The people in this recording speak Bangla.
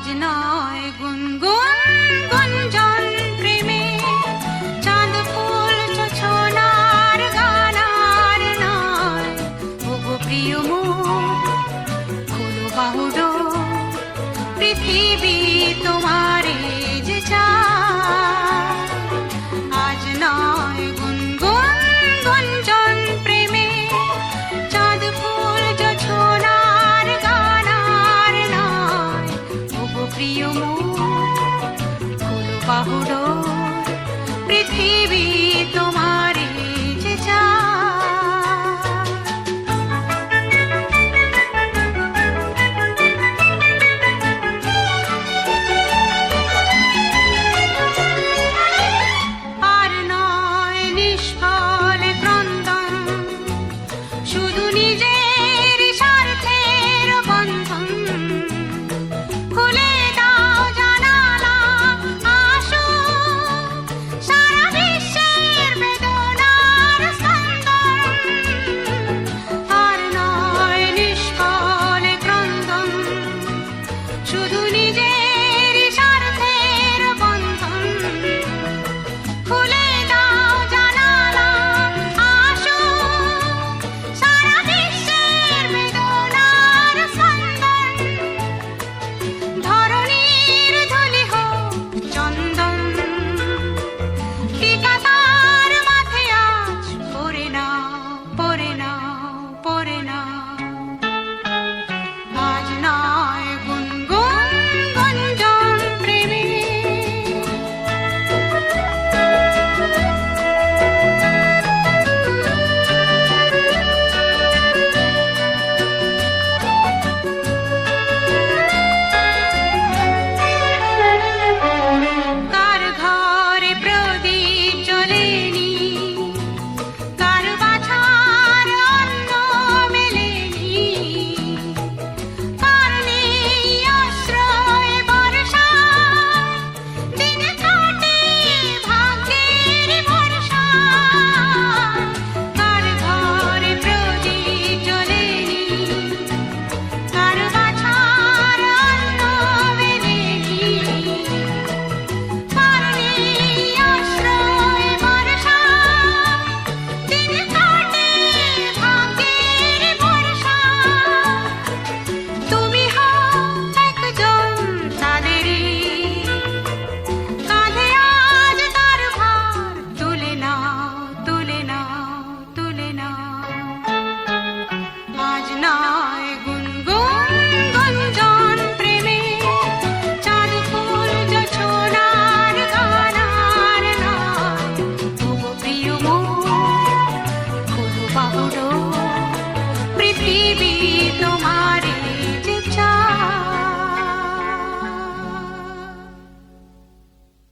আজ নয় গুনগুন গুঞ্জন প্রেমে। চাঁদ ফুল ছোনার প্রিয় মুখ বাহুডো পৃথিবী তোমারে। music?